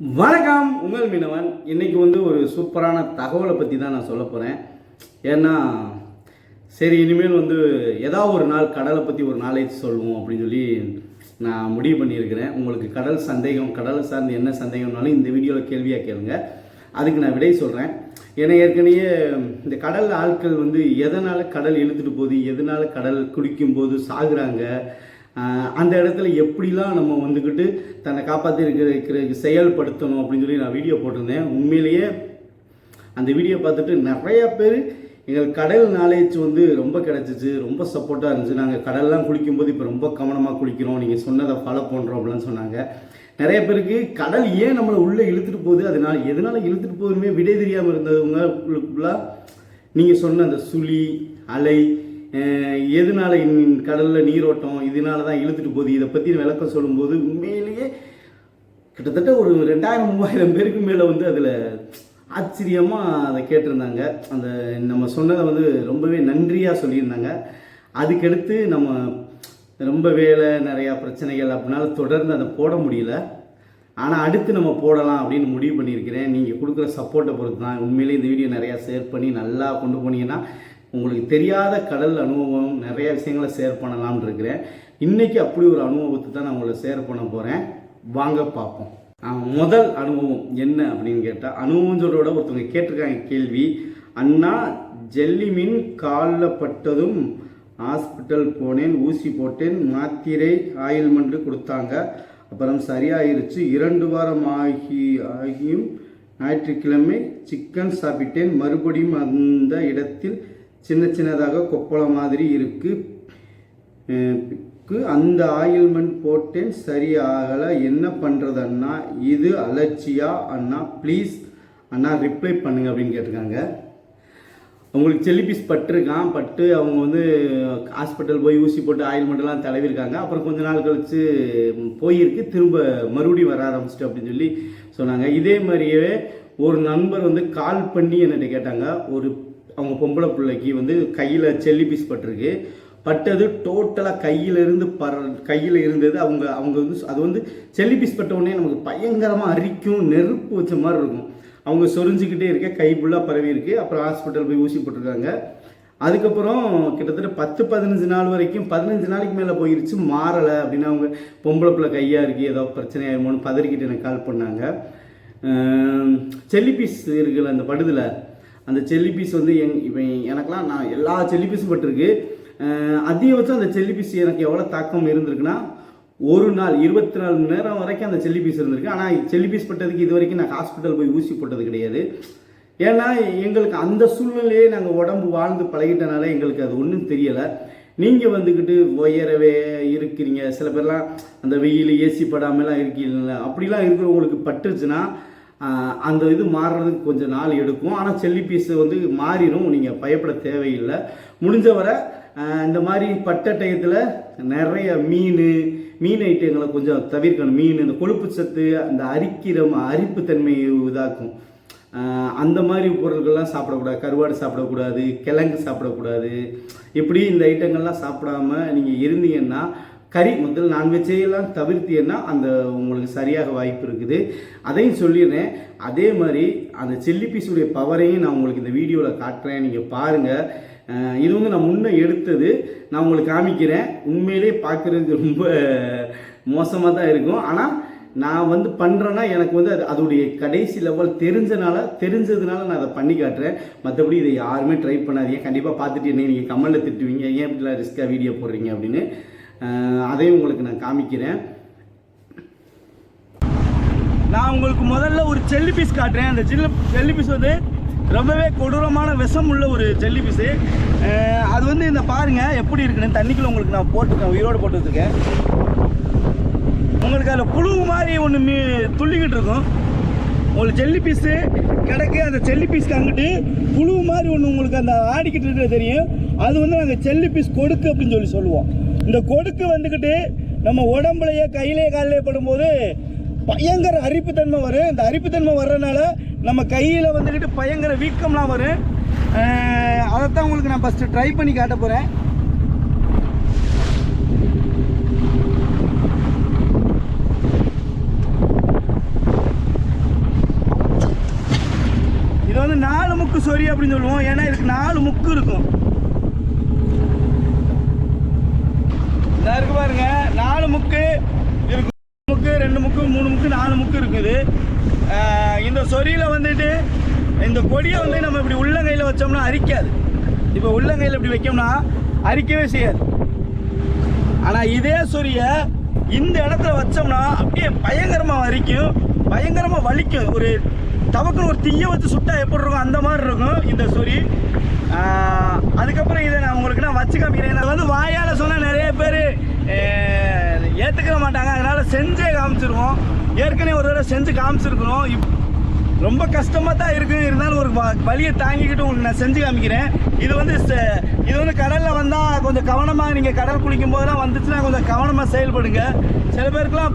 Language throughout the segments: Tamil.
வணக்கம் உங்கள் மீனவன். இன்னைக்கு வந்து ஒரு சூப்பரான தகவலை பற்றி தான் நான் சொல்ல போகிறேன் ஏன்னா சரி இனிமேல் வந்து ஏதாவது ஒரு நாள் கடலை பற்றி ஒரு நாலேஜ் சொல்லுவோம் அப்படின்னு சொல்லி நான் முடிவு பண்ணியிருக்கிறேன். உங்களுக்கு கடல் சந்தேகம் கடல் சார்ந்து என்ன சந்தேகம்னாலும் இந்த வீடியோவில் கேள்வியாக கேளுங்க. அதுக்கு நான் விடை சொல்கிறேன் ஏன்னா ஏற்கனவே இந்த கடல் ஆட்கள் வந்து எதனால் கடல் இழுத்துட்டு போகுது எதனால் கடல் குடிக்கும்போது சாகுறாங்க அந்த இடத்துல எப்படிலாம் நம்ம வந்துக்கிட்டு தன்னை காப்பாற்றி இருக்கிற செயல்படுத்தணும் அப்படின்னு சொல்லி நான் வீடியோ போட்டிருந்தேன். உண்மையிலேயே அந்த வீடியோ பார்த்துட்டு நிறைய பேர் எங்கள் கடல் நாலேஜ் வந்து ரொம்ப கிடச்சிச்சு ரொம்ப சப்போர்ட்டாக இருந்துச்சு. நாங்கள் கடல்லாம் குளிக்கும்போது இப்போ ரொம்ப கவனமாக குளிக்கிறோம். நீங்கள் சொன்னதை ஃபாலோ பண்ணுறோம் அப்படின்னு சொன்னாங்க. நிறைய பேருக்கு கடல் ஏன் நம்மளை உள்ளே இழுத்துட்டு போகுது? அதனால் எதனால் இழுத்துட்டு போகுதுமே விடை தெரியாமல் இருந்தவங்களுக்குலாம் நீங்கள் சொன்ன அந்த சுழி அலை எதனால இன் கடலில் நீரோட்டம் இதனால தான் இழுத்துட்டு போகுது? இதை பற்றி விளக்கம் சொல்லும்போது உண்மையிலேயே கிட்டத்தட்ட ஒரு ரெண்டாயிரம் மூவாயிரம் பேருக்கு மேலே வந்து அதில் ஆச்சரியமாக அதை கேட்டிருந்தாங்க. அந்த நம்ம சொன்னதை வந்து ரொம்பவே நன்றியாக சொல்லியிருந்தாங்க. அதுக்கடுத்து நம்ம ரொம்ப வேலை நிறையா பிரச்சனைகள் அப்படினால தொடர்ந்து அதை போட முடியல. ஆனால் அடுத்து நம்ம போடலாம் அப்படின்னு முடிவு பண்ணியிருக்கிறேன். நீங்கள் கொடுக்குற சப்போர்ட்டை பொறுத்து தான் உண்மையிலேயே இந்த வீடியோ நிறையா ஷேர் பண்ணி நல்லா கொண்டு போனீங்கன்னா உங்களுக்கு தெரியாத கடல் அனுபவம் நிறைய விஷயங்களை ஷேர் பண்ணலாம்னு இருக்கிறேன். இன்றைக்கி அப்படி ஒரு அனுபவத்தை தான் நான் உங்களை ஷேர் பண்ண போகிறேன் வாங்க பார்ப்போம். முதல் அனுபவம் என்ன அப்படின்னு கேட்டால் அனுபவம் சொல்கிறோட ஒருத்தவங்க கேட்டிருக்காங்க கேள்வி. அண்ணா ஜெல்லி மீன் காலில் பட்டதும் ஹாஸ்பிட்டல் போனேன் ஊசி போட்டேன் மாத்திரை ஆயில்மெண்ட்டு கொடுத்தாங்க. அப்புறம் சரியாயிருச்சு. இரண்டு வாரம் ஆகி ஆகியும் ஞாயிற்றுக்கிழமை சிக்கன் சாப்பிட்டேன். மறுபடியும் அந்த இடத்தில் சின்ன சின்னதாக கொப்பளம் மாதிரி இருக்கு. அந்த ஆயில்மெண்ட் போட்டேன். சரியாகலை என்ன பண்ணுறது அண்ணா இது அலட்சியா அண்ணா ப்ளீஸ் அண்ணா ரிப்ளை பண்ணுங்க அப்படின்னு கேட்டிருக்காங்க. அவங்களுக்கு செல்லிபீஸ் பட்டிருக்கான். பட்டு அவங்க வந்து ஹாஸ்பிட்டல் போய் ஊசி போட்டு ஆயில்மெண்ட்லாம் தடவிருக்காங்க அப்புறம் கொஞ்ச நாள் கழித்து போயிருக்கு. திரும்ப மறுபடியும் வர ஆரம்பிச்சிட்டு அப்படின்னு சொல்லி சொன்னாங்க. இதே மாதிரியே ஒரு நண்பர் வந்து கால் பண்ணி என்கிட்ட கேட்டாங்க. ஒரு அவங்க பொம்பளை பிள்ளைக்கு வந்து கையில் செல்லி பீஸ் பட்டிருக்கு. பட்டது டோட்டலாக கையிலிருந்து பற கையில் இருந்தது அவங்க அவங்க வந்து அது வந்து செல்லிபீஸ் பட்ட உடனே நமக்கு பயங்கரமாக அரிக்கும் நெருப்பு வச்ச மாதிரி இருக்கும். அவங்க சொரிஞ்சுக்கிட்டே இருக்க கை ஃபுல்லாக பரவி இருக்கு. அப்புறம் ஹாஸ்பிட்டல் போய் ஊசி போட்டிருக்காங்க. அதுக்கப்புறம் கிட்டத்தட்ட பத்து பதினஞ்சு நாள் வரைக்கும் பதினஞ்சு நாளைக்கு மேலே போயிருச்சு மாறலை அப்படின்னு அவங்க பொம்பளை பிள்ளை கையாக இருக்கு ஏதோ பிரச்சனை ஆயிருமோன்னு பதறிக்கிட்டு எனக்கு கால் பண்ணாங்க. செல்லி பீஸ் இருக்குல்ல அந்த படுதில்? அந்த செல்லிபீஸ் வந்து எங் இப்போ எனக்கெலாம் நான் எல்லா செல்லிபீஸும் பட்டிருக்கு. அதிகபட்சம் அந்த செல்லி பீஸ் எனக்கு எவ்வளோ தாக்கம் இருந்திருக்குன்னா ஒரு நாள் இருபத்தி நாலு மணி நேரம் வரைக்கும் அந்த செல்லி பீஸ் இருந்திருக்கு. ஆனால் செல்லி பீஸ் பட்டதுக்கு இது வரைக்கும் நான் ஹாஸ்பிட்டல் போய் ஊசி போட்டது கிடையாது. ஏன்னா எங்களுக்கு அந்த சூழ்நிலையே நாங்கள் உடம்பு வாழ்ந்து பழகிட்டனால எங்களுக்கு அது ஒன்றும் தெரியலை. நீங்கள் வந்துக்கிட்டு உயரவே இருக்கிறீங்க. சில பேர்லாம் அந்த வெயில் ஏசி படாமலாம் இருக்கீங்களா அப்படிலாம் இருக்கிறவங்களுக்கு பட்டுருச்சுன்னா அந்த இது மாறுறதுக்கு கொஞ்சம் நாள் எடுக்கும். ஆனால் செல்லி பீஸு வந்து மாறிடும் நீங்கள் பயப்பட தேவையில்லை. முடிஞ்ச வரை இந்த மாதிரி பட்ட டயத்தில் நிறைய மீன் மீன் ஐட்டங்களை கொஞ்சம் தவிர்க்கணும். மீன் இந்த கொழுப்பு சத்து அந்த அரிக்கிற அரிப்பு தன்மையை இதாக்கும். அந்த மாதிரி பொருட்கள்லாம் சாப்பிடக்கூடாது. கருவாடு சாப்பிடக்கூடாது. கிழங்கு சாப்பிடக்கூடாது. இப்படி இந்த ஐட்டங்கள்லாம் சாப்பிடாம நீங்கள் இருந்தீங்கன்னா கறி முதல் நான்வெஜ்ஜே எல்லாம் தவிர்த்தீங்கன்னா அந்த உங்களுக்கு சரியாக வாய்ப்பு இருக்குது. அதையும் சொல்லிடுறேன். அதே மாதிரி அந்த சில்லி பீஸுடைய பவரையும் நான் உங்களுக்கு இந்த வீடியோவில் காட்டுறேன். நீங்கள் பாருங்கள் இது வந்து நான் முன்னே எடுத்தது. நான் உங்களுக்கு காமிக்கிறேன். உண்மையிலே பார்க்குறதுக்கு ரொம்ப மோசமாக தான் இருக்கும். ஆனால் நான் வந்து பண்ணுறேன்னா எனக்கு வந்து அது அதோடைய கடைசி லெவல் தெரிஞ்சனால தெரிஞ்சதுனால நான் அதை பண்ணி காட்டுறேன். மற்றபடி இதை யாருமே ட்ரை பண்ணாதீங்க. கண்டிப்பாக பார்த்துட்டு என்ன நீங்கள் கமெண்டில் திட்டுவீங்க. ஏன் இப்படிலாம் ரிஸ்க்காக வீடியோ போடுறீங்க அப்படின்னு. அதையும் உங்களுக்கு நான் காமிக்கிறேன். நான் உங்களுக்கு முதல்ல ஒரு செல்லி பீஸ் காட்டுறேன். அந்த ஜில்லு செல்லி பீஸ் வந்து ரொம்பவே கொடூரமான விஷம் உள்ள ஒரு ஜெல்லி பீஸு அது வந்து இந்த பாருங்கள் எப்படி இருக்குன்னு தண்ணிக்குள்ள உங்களுக்கு நான் போட்டுருக்கேன் உயிரோடு போட்டு வச்சுருக்கேன் உங்களுக்கு அதில் புழு மாதிரி ஒன்று மீ துள்ளிக்கிட்டு இருக்கும். உங்களுக்கு ஜெல்லி பீஸு கிடைக்க அந்த ஜெல்லி பீஸ்க்கு அங்கிட்டு புழு மாதிரி ஒன்று உங்களுக்கு அந்த ஆடிக்கிட்டு இருக்கிறது தெரியும். அது வந்து நாங்கள் ஜெல்லி பீஸ் கொடுக்கு அப்படின்னு சொல்லி சொல்லுவோம். இந்த கொடுக்கு வந்துக்கிட்டு நம்ம உடம்புலையே கையிலே காலிலே படும்போது பயங்கர அரிப்புத்தன்மை வரும். இந்த அரிப்புத்தன்மை வர்றதுனால நம்ம கையில் வந்துக்கிட்டு பயங்கர வீக்கம்லாம் வரும். அதைத்தான் உங்களுக்கு நான் ஃபஸ்ட்டு ட்ரை பண்ணி காட்ட போகிறேன் இது வந்து நாலு முக்கு சொறி அப்படின்னு சொல்லுவோம். ஏன்னா இதுக்கு நாலு முக்கு இருக்கும். இருக்கு பாருங்க. நாலு முக்கு இருக்கு முக்கு ரெண்டு முக்கு மூணு முக்கு நாலு முக்கு இருக்குது. இந்த சொரியில் வந்துட்டு இந்த கொடியை வந்து நம்ம இப்படி உள்ளங்கையில் வச்சோம்னா அரிக்காது. இப்போ உள்ளங்கையில் இப்படி வைக்கோம்னா அரிக்கவே செய்யாது. ஆனால் இதே சொரிய இந்த இடத்துல வச்சோம்னா அப்படியே பயங்கரமாக அரிக்கும் பயங்கரமாக வலிக்கும். ஒரு தவக்குன்னு ஒரு தீயை வச்சு சுட்டா எப்படி இருக்கும்? அந்த மாதிரி இருக்கும் இந்த சொறி. அதுக்கப்புறம் இதை நான் உங்களுக்கு நான் வச்சு காமிக்கிறேன். நான் வந்து வாயால் சொன்னால் நிறைய பேர் ஏற்றுக்கிற மாட்டாங்க. அதனால் செஞ்சே காமிச்சிருவோம். ஏற்கனவே ஒரு தடவை செஞ்சு காமிச்சிருக்கிறோம். இப் ரொம்ப கஷ்டமாக தான் இருக்குது இருந்தாலும் ஒரு வ- தாங்கிக்கிட்டு உங்களுக்கு நான் செஞ்சு காமிக்கிறேன். இது வந்து இது வந்து கடலில் வந்தால் கொஞ்சம் கவனமாக நீங்கள் கடல் குளிக்கும் போதெல்லாம் வந்துச்சுன்னா கொஞ்சம் கவனமாக செயல்படுங்க. சில பேருக்குலாம்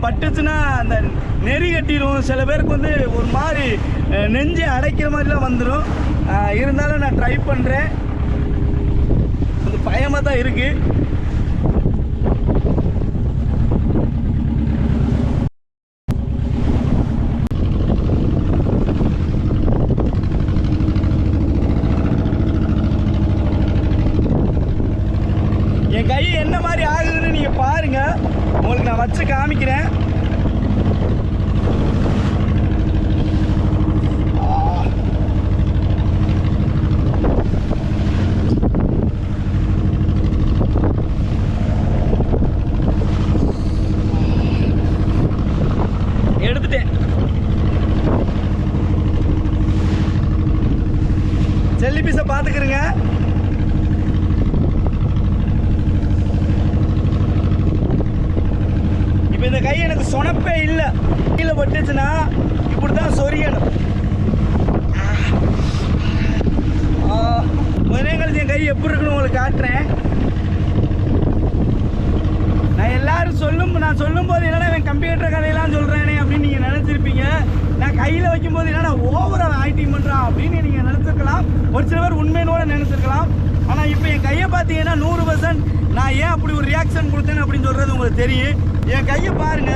பட்டுச்சுன்னா அந்த நெறி கட்டிடும் சில பேருக்கு வந்து ஒரு மாதிரி நெஞ்சு நெஞ்சை அடைக்கிற மாதிரிலாம் வந்துடும் இருந்தாலும் நான் ட்ரை பண்ணுறேன் கொஞ்சம் பயமாக தான் இருக்குது என் கை என்ன மாதிரி ஆகுதுன்னு நீங்க பாருங்க உங்களுக்கு நான் வச்சு காமிக்கிறேன் ஆ. எடுத்துட்டேன் செல்லி பீஸை பார்த்துக்கிறேங்க இந்த கை எனக்கு சொனப்பே இல்லை. கீழே பட்டுச்சுன்னா இப்படி தான் சொரியணும் முதலே கழிச்சு என் கை எப்படி இருக்குன்னு உங்களுக்கு காட்டுறேன். நான் எல்லாரும் சொல்லும் நான் சொல்லும் போது என்னடா என் கம்ப்யூட்டர் கதையெல்லாம் சொல்கிறேனே அப்படின்னு நீங்கள் நினச்சிருப்பீங்க. நான் கையில் வைக்கும்போது என்னடா ஓவரால் ஆக்டிங் பண்ணுறான் அப்படின்னு நீங்கள் நினச்சிருக்கலாம். ஒரு சில பேர் உண்மையினோட நினச்சிருக்கலாம். ஆனால் இப்போ என் கையை பார்த்தீங்கன்னா நூறு பர்சன்ட் நான் ஏன் அப்படி ஒரு ரியாக்ஷன் கொடுத்தேன்னு அப்படின்னு சொல்கிறது உங்களுக்கு தெரியும். என் கையை பாருங்க.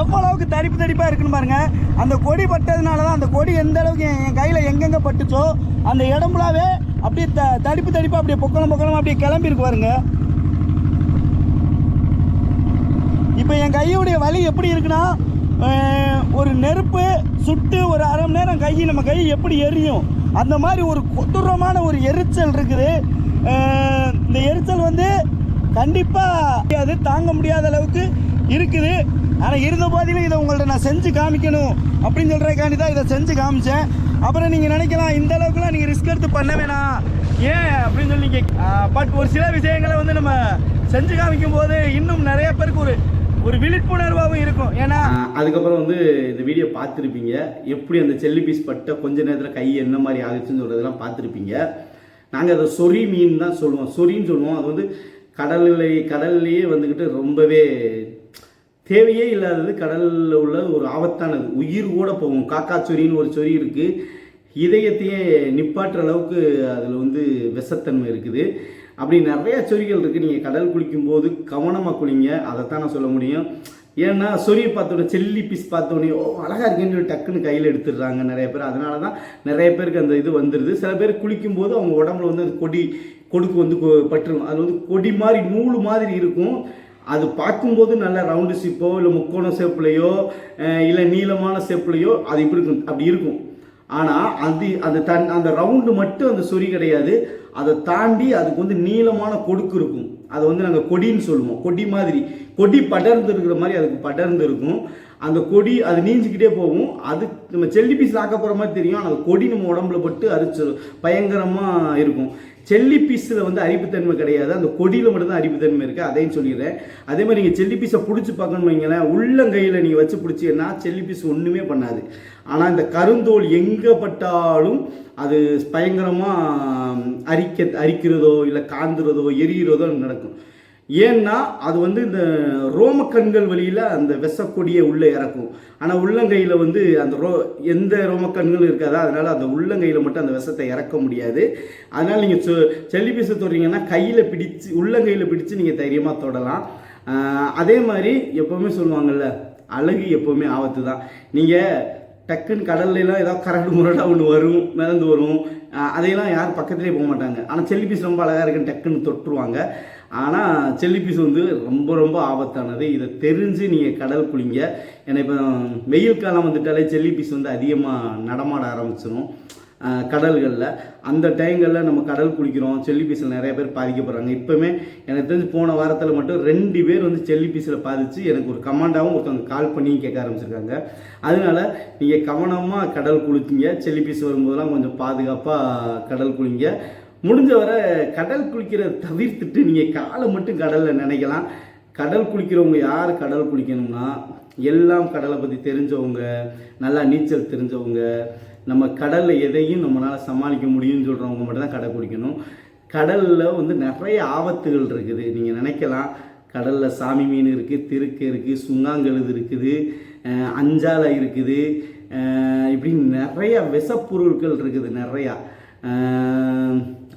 எவ்வளவுக்கு தடிப்பு தடிப்பாக இருக்குன்னு பாருங்க. அந்த கொடி பட்டதுனால தான் அந்த கொடி எந்த அளவுக்கு என் கையில் எங்கெங்கே பட்டுச்சோ அந்த இடம் அப்படியே த தடிப்பு தடிப்பாக அப்படியே பொக்கலம் பொக்கலம் அப்படியே கிளம்பி இருக்கு பாருங்க. இப்போ என் கையுடைய வலி எப்படி இருக்குன்னா ஒரு நெருப்பு சுட்டு ஒரு அரை மணி நேரம் கை நம்ம கை எப்படி எரியும்? அந்த மாதிரி ஒரு கொடூரமான ஒரு எரிச்சல் இருக்குது. இந்த எரிச்சல் வந்து கண்டிப்பாக அது தாங்க முடியாத அளவுக்கு இருக்குது. ஆனால் இருந்த போதிலும் இதை உங்கள்ட்ட நான் செஞ்சு காமிக்கணும் அப்படின்னு சொல்கிறதுக்காண்டி தான் இதை செஞ்சு காமிச்சேன். அப்புறம் நீங்கள் நினைக்கலாம் இந்த அளவுக்குலாம் நீங்கள் ரிஸ்க் எடுத்து பண்ண வேணாம். ஏன் அப்படின்னு சொல்லி நீங்கள் பட் ஒரு சில விஷயங்களை வந்து நம்ம செஞ்சு காமிக்கும் போது இன்னும் நிறைய பேருக்கு ஒரு ஒரு விழிப்புணர்வாகவும் இருக்கும். ஏன்னா அதுக்கப்புறம் வந்து இந்த வீடியோ பார்த்துருப்பீங்க. எப்படி அந்த செல்லி பீஸ் பட்ட கொஞ்ச நேரத்தில் கை என்ன மாதிரி ஆகுச்சுன்னு சொல்கிறதெல்லாம் பார்த்துருப்பீங்க. நாங்கள் அதை சொறி மீன் தான் சொல்லுவோம். சொறின்னு சொல்லுவோம். அது வந்து கடலில் கடல்லையே வந்துக்கிட்டு ரொம்பவே தேவையே இல்லாதது கடலில் உள்ள ஒரு ஆபத்தானது. உயிர் கூட போகும். காக்கா சொறின்னு ஒரு சொறி இருக்குது இதயத்தையே நிப்பாட்டுற அளவுக்கு அதில் வந்து விஷத்தன்மை இருக்குது. அப்படி நிறைய சொறிகள் இருக்குது நீங்கள் கடல் குளிக்கும்போது கவனமாக குளிங்க. அதைத்தான் நான் சொல்ல முடியும். ஏன்னா சொரிய பார்த்தோடனே செல்லி பீஸ் பார்த்தோன்னே ஓ அழகாக இருக்கேன்னு சொல்லி டக்குன்னு கையில் எடுத்துடுறாங்க நிறைய பேர். அதனால தான் நிறைய பேருக்கு அந்த இது வந்துடுது சில பேர் குளிக்கும்போது அவங்க உடம்புல வந்து அது கொடி கொடுக்கு வந்து கொ- பட்டுரும். அது வந்து கொடி மாதிரி நூல் மாதிரி இருக்கும். அது பார்க்கும்போது நல்ல ரவுண்டு ஷேப்போ இல்லை முக்கோண ஷேப்லையோ இல்லை நீளமான ஷேப்லையோ அது இப்படி இருக்கும். அப்படி இருக்கும். ஆனால் அது அந்த தன் அந்த ரவுண்டு மட்டும் அந்த சொறி கிடையாது. அதை தாண்டி அதுக்கு வந்து நீளமான கொடுக்கு இருக்கும். அதை வந்து நாங்கள் கொடின்னு சொல்லுவோம். கொடி மாதிரி. கொடி படர்ந்து இருக்கிற மாதிரி அதுக்கு படர்ந்து இருக்கும் அந்த கொடி அது நீஞ்சிக்கிட்டே போகும். அது நம்ம செல்லி பீஸ் ஆக்க போகிற மாதிரி தெரியும். ஆனால் அந்த கொடி நம்ம உடம்புல பட்டு அரிச்சிடும் பயங்கரமாக இருக்கும். செல்லி பீஸில் வந்து அரிப்புத்தன்மை கிடையாது. அந்த கொடியில் மட்டும்தான் அரிப்புத்தன்மை இருக்குது அதையும் சொல்லிடுறேன். அதே மாதிரி நீங்கள் செல்லி பீஸை பிடிச்சி பார்க்கணும் வைங்களேன் உள்ளங்கையில் நீங்கள் வச்சு பிடிச்சிங்கன்னா செல்லி பீஸ் ஒன்றுமே பண்ணாது. ஆனால் இந்த கருந்தோல் எங்கே பட்டாலும் அது பயங்கரமாக அரிக்க அரிக்கிறதோ இல்லை காந்துறதோ எரிகிறதோ நடக்கும். ஏன்னா அது வந்து இந்த ரோமக்கண்கள் வழியில் அந்த விஷக்கொடியை உள்ளே இறக்கும். ஆனால் உள்ளங்கையில் வந்து அந்த ரோ எந்த ரோமக்கண்களும் இருக்காதா அதனால் அந்த உள்ளங்கையில் மட்டும் அந்த விஷத்தை இறக்க முடியாது. அதனால் நீங்கள் சொ செல்லி பீச தொடுறீங்கன்னா கையில் பிடிச்சு உள்ளங்கையில் பிடிச்சு நீங்கள் தைரியமாக தொடலாம். அதே மாதிரி எப்போவுமே சொல்லுவாங்கல்ல அழகு எப்போவுமே ஆபத்து தான் நீங்கள் டக்குன்னு கடல்லாம் ஏதாவது கரடு முரடாக ஒன்று வரும் மிதந்து வரும். அதையெல்லாம் யாரும் பக்கத்துலேயே போக மாட்டாங்க. ஆனால் செல்லி பீஸ் ரொம்ப அழகாக இருக்குன்னு டக்குன்னு தொட்டுருவாங்க. ஆனால் செல்லி பீஸ் வந்து ரொம்ப ரொம்ப ஆபத்தானது. இதை தெரிஞ்சு நீங்கள் கடல் குளிங்க. ஏன்னா இப்போ வெயில் காலம் வந்துட்டாலே செல்லி பீஸ் வந்து அதிகமாக நடமாட ஆரம்பிச்சிடும் கடல்களில். அந்த டைங்களில் நம்ம கடல் குளிக்கிறோம் செல்லி பீஸில் நிறைய பேர் பாதிக்கப்படுறாங்க. இப்போவுமே எனக்கு தெரிஞ்சு போன வாரத்தில் மட்டும் ரெண்டு பேர் வந்து செல்லி பீஸில் பாதித்து எனக்கு ஒரு கமாண்டாகவும் ஒருத்தவங்க கால் பண்ணி கேட்க ஆரம்பிச்சிருக்காங்க. அதனால நீங்கள் கவனமாக கடல் குளிக்கிங்க. செல்லி பீஸ் வரும்போதெல்லாம் கொஞ்சம் பாதுகாப்பாக கடல் குளிங்க. முடிஞ்ச வரை கடல் குளிக்கிறத தவிர்த்துட்டு நீங்கள் காலை மட்டும் கடலில் நினைக்கலாம். கடல் குளிக்கிறவங்க யார் கடல் குளிக்கணும்னா எல்லாம் கடலை பற்றி தெரிஞ்சவங்க நல்லா நீச்சல் தெரிஞ்சவங்க நம்ம கடலில் எதையும் நம்மளால் சமாளிக்க முடியும்னு சொல்கிறவங்க மட்டும்தான் கடை கடல் குளிக்கணும். கடலில் வந்து நிறைய ஆபத்துகள் இருக்குது. நீங்கள் நினைக்கலாம் கடலில் சாமி மீன் இருக்குது திருக்கு இருக்குது சுங்காங்கழுது இருக்குது அஞ்சாலை இருக்குது இப்படி நிறைய விஷப்பொருட்கள் இருக்குது நிறையா.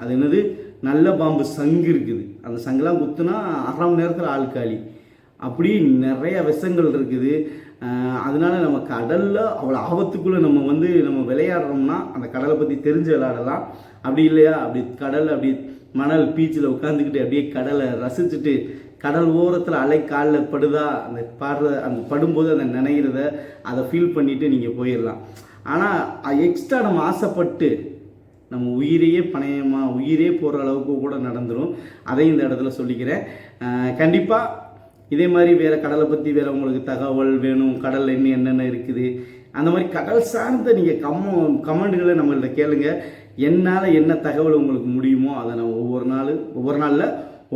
அது என்னது? நல்ல பாம்பு சங்கு இருக்குது. அந்த சங்கெல்லாம் குத்துனா அரை மணி நேரத்தில் ஆள் காலி. அப்படி நிறைய விஷங்கள் இருக்குது. அதனால நம்ம கடலில் அவ்வளோ ஆபத்துக்குள்ளே நம்ம வந்து நம்ம விளையாடுறோம்னா அந்த கடலை பற்றி தெரிஞ்சு விளையாடலாம். அப்படி இல்லையா? அப்படி கடல் அப்படி மணல் பீச்சில் உட்காந்துக்கிட்டு அப்படியே கடலை ரசிச்சுட்டு கடல் ஓரத்தில் அலை காலில் படுதா? அந்த பாடுற அந்த படும்போது அந்த நினைக்கிறத அதை ஃபீல் பண்ணிவிட்டு நீங்கள் போயிடலாம். ஆனால் எக்ஸ்ட்ரா நம்ம ஆசைப்பட்டு நம்ம உயிரையே பணயமாக உயிரே போகிற அளவுக்கு கூட நடந்துடும் அதையும் இந்த இடத்துல சொல்லிக்கிறேன். கண்டிப்பாக இதே மாதிரி வேறு கடலை பற்றி வேறு உங்களுக்கு தகவல் வேணும். கடலில் இன்னும் என்னென்ன இருக்குது? அந்த மாதிரி கடல் சார்ந்த நீங்கள் கம்ம கமெண்ட்களை நம்மகிட்ட கேளுங்க. என்னால் என்ன தகவல் உங்களுக்கு முடியுமோ அதை நான் ஒவ்வொரு நாள் ஒவ்வொரு நாளில்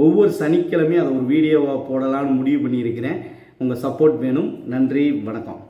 ஒவ்வொரு சனிக்கிழமையும் அதை ஒரு வீடியோவாக போடலாம்னு முடிவு பண்ணியிருக்கிறேன். உங்கள் சப்போர்ட் வேணும். நன்றி வணக்கம்.